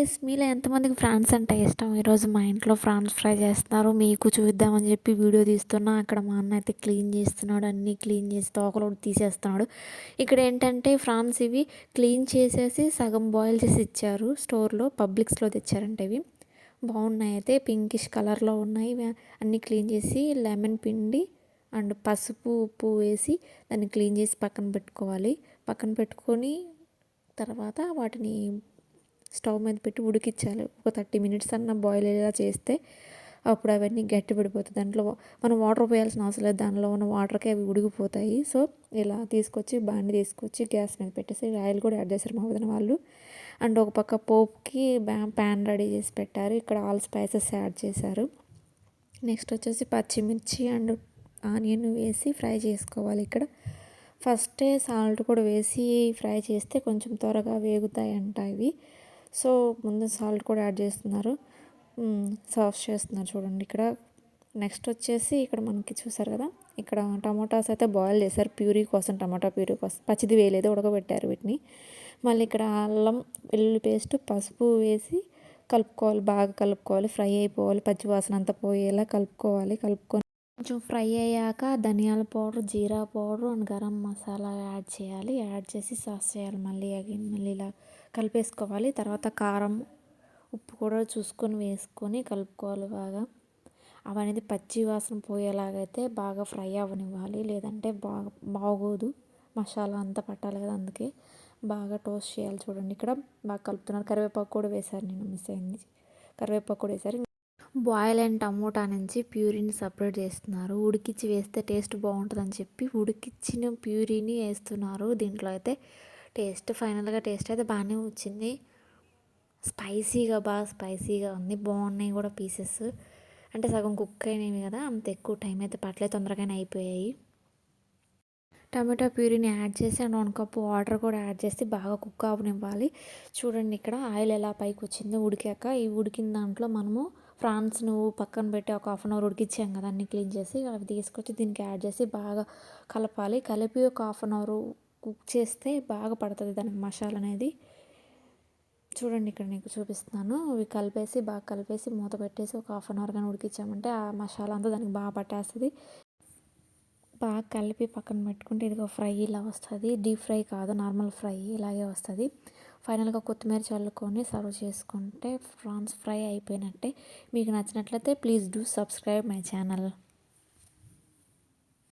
Guys మీలో ఎంతమందికి France అంటే ఇష్టం? ఈరోజు మా ఇంట్లో ఫ్రాన్స్ ఫ్రై చేస్తున్నారు. మీకు చూద్దామని చెప్పి వీడియో తీస్తున్నా. అక్కడ మా అన్న అయితే క్లీన్ చేస్తున్నాడు. అన్నీ క్లీన్ చేసి తోకలో తీసేస్తున్నాడు. ఇక్కడ ఏంటంటే ఫ్రాన్స్ ఇవి క్లీన్ చేసేసి సగం బాయిల్ చేసి ఇచ్చారు. స్టోర్లో పబ్లిక్స్లో తెచ్చారంటే ఇవి. బాగున్నాయి అయితే. పింకిష్ కలర్లో ఉన్నాయి. అన్నీ క్లీన్ చేసి లెమన్ పిండి అండ్ పసుపు ఉప్పు వేసి దాన్ని క్లీన్ చేసి పక్కన పెట్టుకోవాలి. పక్కన పెట్టుకొని తర్వాత వాటిని స్టవ్ మీద పెట్టి ఉడికించాలి. ఒక థర్టీ మినిట్స్ అన్న బాయిల్ అయ్యేలా చేస్తే అప్పుడు అవన్నీ గట్టి పడిపోతాయి. దాంట్లో మనం వాటర్ పోయాల్సిన అవసరం లేదు. దానిలో ఉన్న వాటర్కి అవి ఉడికిపోతాయి. సో ఇలా తీసుకొచ్చి బాండి తీసుకొచ్చి గ్యాస్ మీద పెట్టేసి ఆయిల్ కూడా యాడ్ చేశారు మా వదిన వాళ్ళు. అండ్ ఒక పక్క పోప్కి ప్యాన్ రెడీ చేసి పెట్టారు. ఇక్కడ ఆల్ స్పైసెస్ యాడ్ చేశారు. నెక్స్ట్ వచ్చేసి పచ్చిమిర్చి అండ్ ఆనియన్ వేసి ఫ్రై చేసుకోవాలి ఇక్కడ. ఫస్టే సాల్ట్ కూడా వేసి ఫ్రై చేస్తే కొంచెం త్వరగా వేగుతాయి అంట ఇవి. సో ముందు సాల్ట్ కూడా యాడ్ చేస్తున్నారు. సర్వ్ చేస్తున్నారు చూడండి ఇక్కడ. నెక్స్ట్ వచ్చేసి ఇక్కడ మనకి చూసారు కదా? ఇక్కడ టమాటాస్ అయితే బాయిల్ చేశారు. ప్యూరీ కోసం టమాటా ప్యూరీ కోసం. పచ్చిది వేయలేదు ఉడకబెట్టారు వీటిని. మళ్ళీ ఇక్కడ అల్లం వెల్లుల్లి పేస్ట్ పసుపు వేసి కలుపుకోవాలి బాగా కలుపుకోవాలి. ఫ్రై అయిపోవాలి పచ్చి వాసన అంతా పోయేలా కలుపుకోవాలి. కలుపుకొని కొంచెం ఫ్రై అయ్యాక ధనియాల powder jeera powder and garam masala add చేయాలి. యాడ్ చేసి సాస్ చేయాలి. మళ్ళీ అగైన్ మళ్ళీ ఇలా కలిపేసుకోవాలి. తర్వాత కారం ఉప్పు కూడా చూసుకొని వేసుకొని కలుపుకోవాలి బాగా. అవనేది పచ్చి వాసన పోయేలాగైతే బాగా ఫ్రై అవ్వనివ్వాలి. లేదంటే బాగా బాగోదు. మసాలా అంతా పట్టాలి కదా అందుకే బాగా టోస్ట్ చేయాలి చూడండి. ఇక్కడ బాగా కలుపుతున్నారు. కరివేపాకు కూడా వేశారు. నేను మిస్ అయింది. కరివేపాకు కూడా వేశారు. బాయిల్ అండ్ టమోటా నుంచి ప్యూరీని సపరేట్ చేస్తున్నారు. ఉడికిచ్చి వేస్తే టేస్ట్ బాగుంటుందని చెప్పి ఉడికిచ్చిన ప్యూరీని వేస్తున్నారు. దీంట్లో అయితే టేస్ట్ ఫైనల్గా టేస్ట్ అయితే బాగానే వచ్చింది. స్పైసీగా బాగా స్పైసీగా ఉంది. బాగున్నాయి కూడా పీసెస్. అంటే సగం కుక్ అయినవి కదా అంత ఎక్కువ టైం అయితే పట్టలేదు. తొందరగానే అయిపోయాయి. టమాటా ప్యూరీని యాడ్ చేసి అండ్ వన్ కప్ వాటర్ కూడా యాడ్ చేసి బాగా కుక్ అవనివ్వాలి. చూడండి ఇక్కడ ఆయిల్ ఎలా పైకి వచ్చిందో ఉడికాక. ఈ ఉడికిన దాంట్లో మనము ఫ్రాన్స్ నువ్వు పక్కన పెట్టి ఒక హాఫ్ అన్ అవర్ ఉడికిచ్చాం కదా అన్ని క్లీన్ చేసి అవి తీసుకొచ్చి దీనికి యాడ్ చేసి బాగా కలపాలి. కలిపి ఒక హాఫ్ అన్ అవర్ కుక్ చేస్తే బాగా పడుతుంది దానికి మసాలా అనేది. చూడండి ఇక్కడ నీకు చూపిస్తున్నాను. ఇవి కలిపేసి బాగా కలిపేసి మూత పెట్టేసి ఒక హాఫ్ అన్ అవర్ కానీ ఉడికించామంటే ఆ మసాలా అంతా దానికి బాగా పట్టేస్తుంది. బాగా కలిపి పక్కన పెట్టుకుంటే ఇది ఒక ఫ్రై ఇలా వస్తుంది. డీప్ ఫ్రై కాదు నార్మల్ ఫ్రై ఇలాగే వస్తుంది. ఫైనల్గా కొత్తిమీర చల్లుకొని సర్వ్ చేసుకుంటే ఫ్రాన్స్ ఫ్రై అయిపోయినట్టే. మీకు నచ్చినట్లయితే please do subscribe my channel.